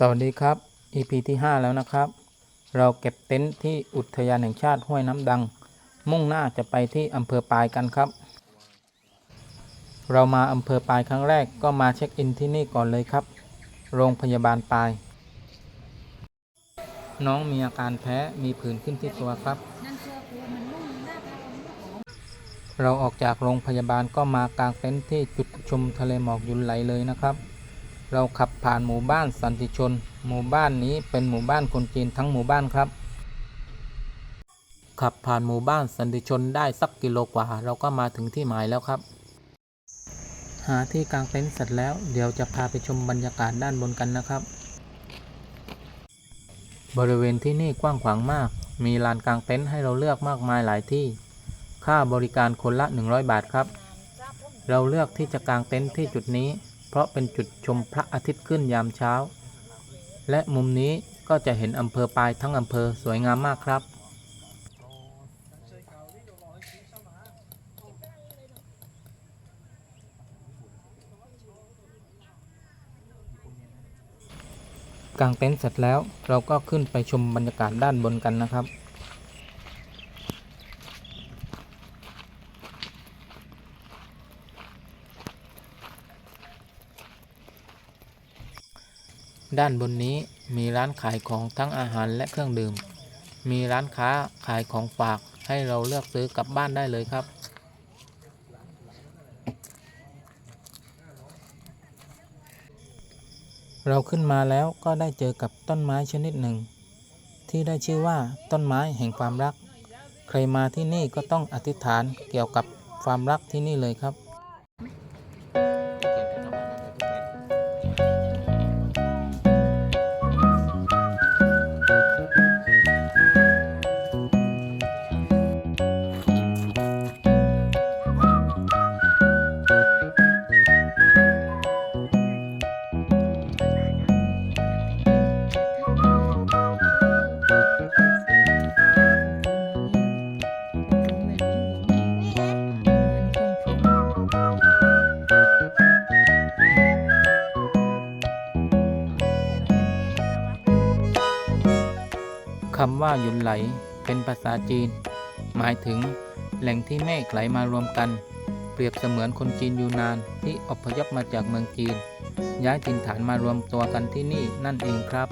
สวัสดีครับ EP ที่ 5 แล้วนะครับ เราเก็บเต็นท์ที่อุทยานแห่งชาติห้วยน้ำดัง มุ่งหน้าจะไปที่อำเภอปายกันครับ เรามาอำเภอปายครั้งแรกก็มาเช็คอินที่นี่ก่อนเลยครับ โรงพยาบาลปาย น้องมีอาการแพ้มีผื่นขึ้นที่ตัวครับเชื่อกูมันนุ่มหน้าทางมันหอมเราออกจากโรงพยาบาลก็มากางเต็นท์ที่จุดชมทะเลหมอกยุนไหลเลยนะครับ เราขับผ่านหมู่บ้านสันติชน หมู่บ้านนี้เป็นหมู่บ้านคนจีนทั้งหมู่บ้านครับ ขับผ่านหมู่บ้านสันติชนได้สักกิโลกว่า เราก็มาถึงที่หมายแล้วครับ หาที่กางเต็นท์เสร็จแล้วเดี๋ยวจะพาไปชมบรรยากาศด้านบนกันนะครับ บริเวณที่นี่กว้างขวางมาก มีลานกางเต็นท์ให้เราเลือกมากมายหลายที่ ค่าบริการคนละ 100 บาทครับ เราเลือกที่จะกางเต็นท์ที่จุดนี้ ราะเป็นจุดชมพระอาทิตย์ขึ้นยามเช้า และมุมนี้ก็จะเห็นอำเภอปลายทั้งอำเภอสวยงามมากครับ กางเต็นท์เสร็จแล้วเราก็ขึ้นไปชมบรรยากาศด้านบนกันนะครับ ด้านบนนี้มีร้านขายของทั้งอาหารและเครื่องดื่ม มีร้านค้าขายของฝากให้เราเลือกซื้อกลับบ้านได้เลยครับ เราขึ้นมาแล้วก็ได้เจอกับต้นไม้ชนิดหนึ่ง ที่ได้ชื่อว่าต้นไม้แห่งความรัก ใครมาที่นี่ก็ต้องอธิษฐานเกี่ยวกับความรักที่นี่เลยครับำว่าหยุนไหลเป็นภาษาจีน หมายถึงแหล่งที่เมฆไหลมารวมกัน เปรียบเสมือนคนจีนอยู่นานที่อพยพมาจากเมืองจีน ย้ายถิ่นฐานมารวมตัวกันที่นี่นั่นเองครับ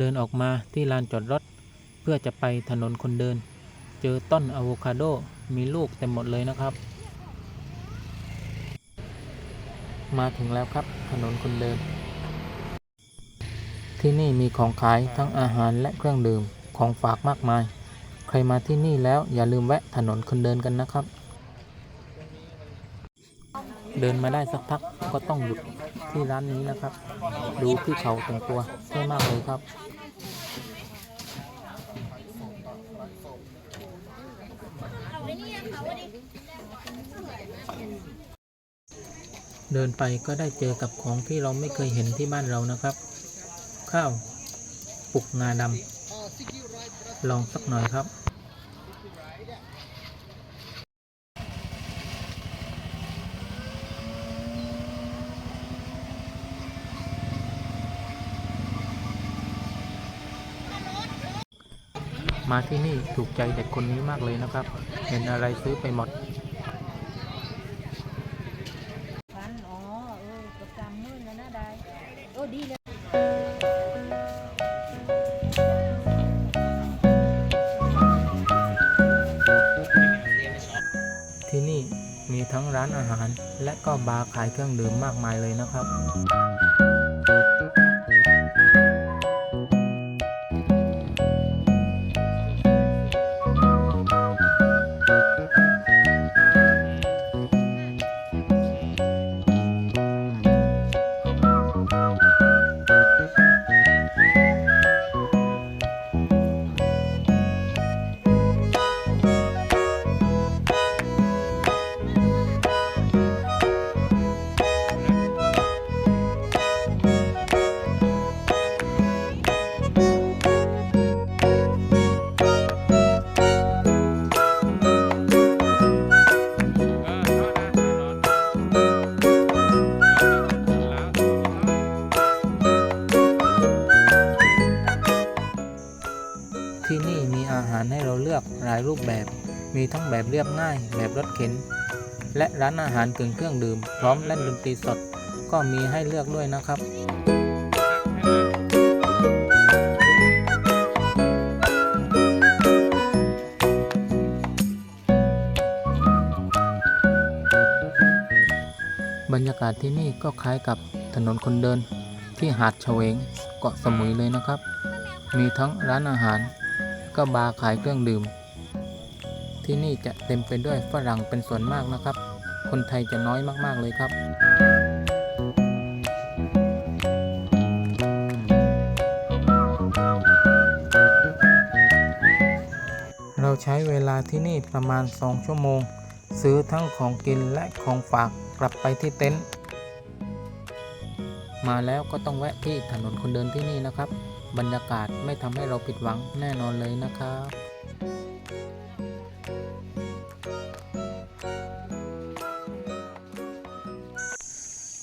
เดินออกมาที่ลานจอดรถ เพื่อจะไปถนนคนเดิน เจอต้นอะโวคาโดมีลูกเต็มหมดเลยนะครับ มาถึงแล้วครับถนนคนเดิน ที่นี่มีของขายทั้งอาหารและเครื่องดื่มของฝากมากมาย ใครมาที่นี่แล้วอย่าลืมแวะถนนคนเดินกันนะครับ เดินมาได้สักพักก็ต้องหยุดที่ร้านนี้นะครับ ดูพี่เขาแต่งตัวเท่มากเลยครับเดินไปก็ได้เจอกับของที่เราไม่เคยเห็นที่บ้านเรานะครับ ข้าวปลุกงาดำลองสักหน่อยครับ มาที่นี่ถูกใจเด็กคนนี้มากเลยนะครับ เห็นอะไรซื้อไปหมดฟันอ๋อเออประจำมื่นแล้วนะได้โอ้ดีเลยที่นี่มีมีทั้งร้านอาหารและก็บาร์ขายเครื่องดื่มมากมายเลยนะครับ อกหลายรูปแบบ มีทั้งแบบเรียบง่าย แบบรถเข็น และร้านอาหารกึ่งเครื่องดื่ม พร้อมเล่นดนตรีสด ก็มีให้เลือกด้วยนะครับ บรรยากาศที่นี่ก็คล้ายกับถนนคนเดินที่หาดเฉวงเกาะสมุยเลยนะครับ มีทั้งร้านอาหาร ก็บาร์ขายเครื่องดื่ม ที่นี่จะเต็มไปด้วยฝรั่งเป็นส่วนมากนะครับ คนไทยจะน้อยมากๆเลยครับเราใช้เวลาที่นี่ประมาณ 2 ชั่วโมง ซื้อทั้งของกินและของฝากกลับไปที่เต็นท์มาแล้วก็ต้องแวะที่ถนนคนเดินที่นี่นะครับ บรรยากาศไม่ทำให้เราผิดหวังแน่นอนเลยนะครับ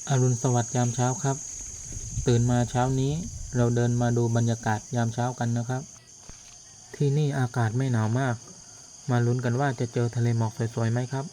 อรุณสวัสดิ์ยามเช้าครับ ตื่นมาเช้านี้เราเดินมาดูบรรยากาศยามเช้ากันนะครับ ที่นี่อากาศไม่หนาวมาก มาลุ้นกันว่าจะเจอทะเลหมอกสวยๆไหมครับ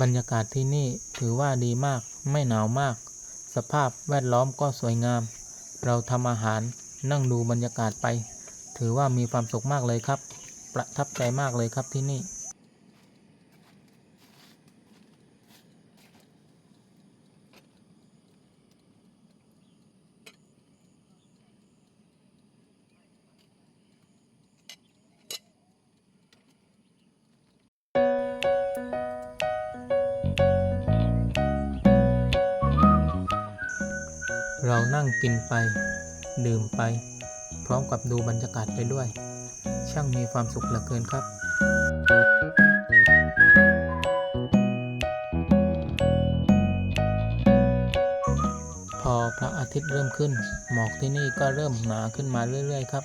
บรรยากาศที่นี่ถือว่าดีมาก ไม่หนาวมาก สภาพแวดล้อมก็สวยงาม เราทำอาหารนั่งดูบรรยากาศไป ถือว่ามีความสุขมากเลยครับ ประทับใจมากเลยครับที่นี่ เรานั่งกินไป ดื่มไป พร้อมกับดูบรรยากาศไปด้วย ช่างมีความสุขเหลือเกินครับ พอพระอาทิตย์เริ่มขึ้น หมอกที่นี่ก็เริ่มหนาขึ้นมาเรื่อย ๆ ครับ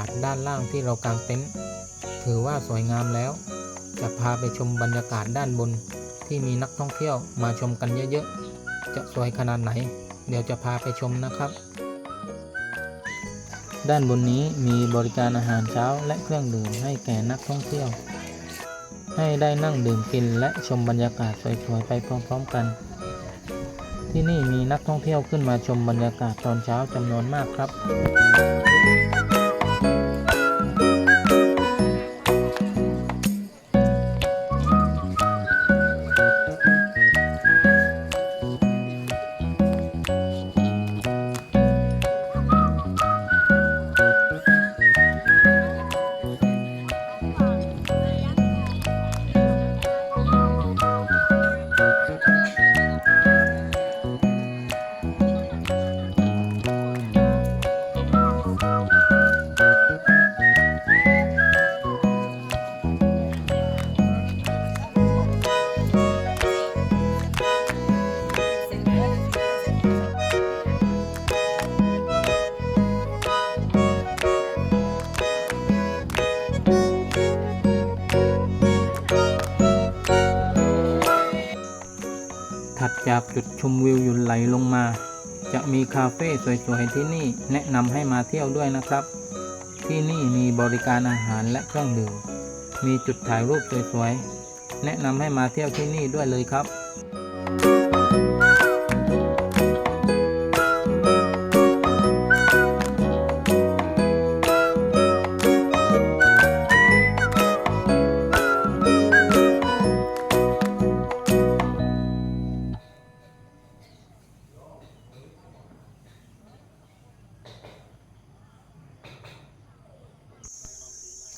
าศด้านล่างที่เรากางเต็นท์ถือว่าสวยงามแล้ว จะพาไปชมบรรยากาศด้านบนที่มีนักท่องเที่ยวมาชมกันเยอะๆ จะสวยขนาดไหน เดี๋ยวจะพาไปชมนะครับ ด้านบนนี้มีบริการอาหารเช้าและเครื่องดื่มให้แก่นักท่องเที่ยว ให้ได้นั่งดื่มกินและชมบรรยากาศสวยๆไปพร้อมๆกัน ที่นี่มีนักท่องเที่ยวขึ้นมาชมบรรยากาศตอนเช้าจำนวนมากครับ ชมวิวหยุนไหลลงมา จะมีคาเฟ่สวยๆที่นี่แนะนำให้มาเที่ยวด้วยนะครับ ที่นี่มีบริการอาหารและเครื่องดื่มมีจุดถ่ายรูปสวยๆแนะนำให้มาเที่ยวที่นี่ด้วยเลยครับ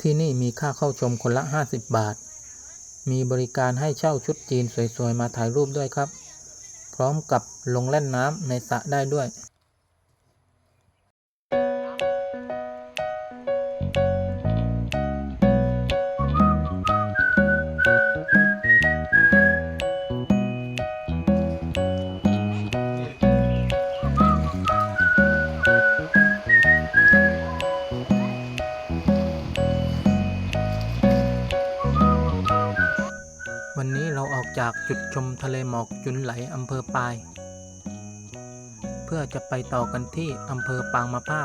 ที่นี่มีค่าเข้าชมคนละ 50 บาท มีบริการให้เช่าชุดจีนสวยๆ มาถ่ายรูปด้วยครับ พร้อมกับลงเล่นน้ำในสระได้ด้วย จากจุดชมทะเลหมอกจุนไหลอำเภอปาย เพื่อจะไปต่อกันที่อำเภอปางมะผ้า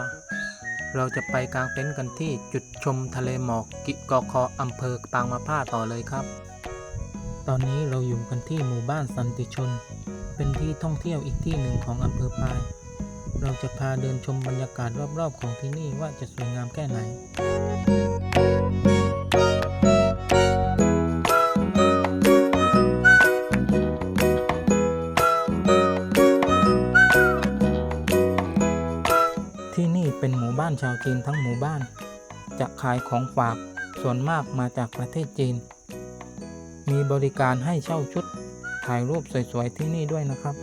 เราจะไปกางเต็นท์กันที่จุดชมทะเลหมอกกิกอคออำเภอปางมะผ้าต่อเลยครับ ตอนนี้เราอยู่กันที่หมู่บ้านสันติชน เป็นที่ท่องเที่ยวอีกที่หนึ่งของอำเภอปาย เราจะพาเดินชมบรรยากาศรอบๆของที่นี่ว่าจะสวยงามแค่ไหน ชาวจีนทั้งหมู่บ้าน จะขายของฝากส่วนมากมาจากประเทศจีน มีบริการให้เช่าชุดถ่ายรูปสวยๆที่นี่ด้วยนะครับ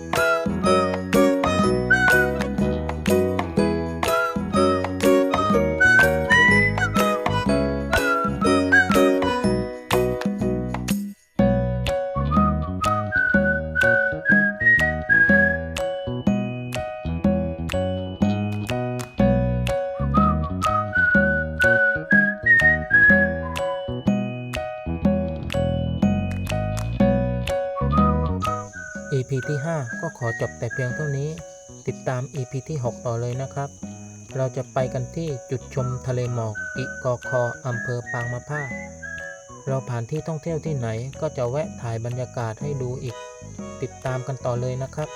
จบแต่เพียงเท่านี้ ติดตาม EP ที่ 6 ต่อเลยนะครับ เราจะไปกันที่จุดชมทะเลหมอกกิกอคออำเภอปางมะผ้า เราผ่านที่ท่องเที่ยวที่ไหนก็จะแวะถ่ายบรรยากาศให้ดูอีก ติดตามกันต่อเลยนะครับ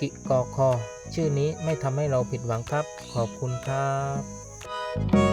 กิกอคอ ชื่อนี้ไม่ทำให้เราผิดหวังครับ ขอบคุณครับ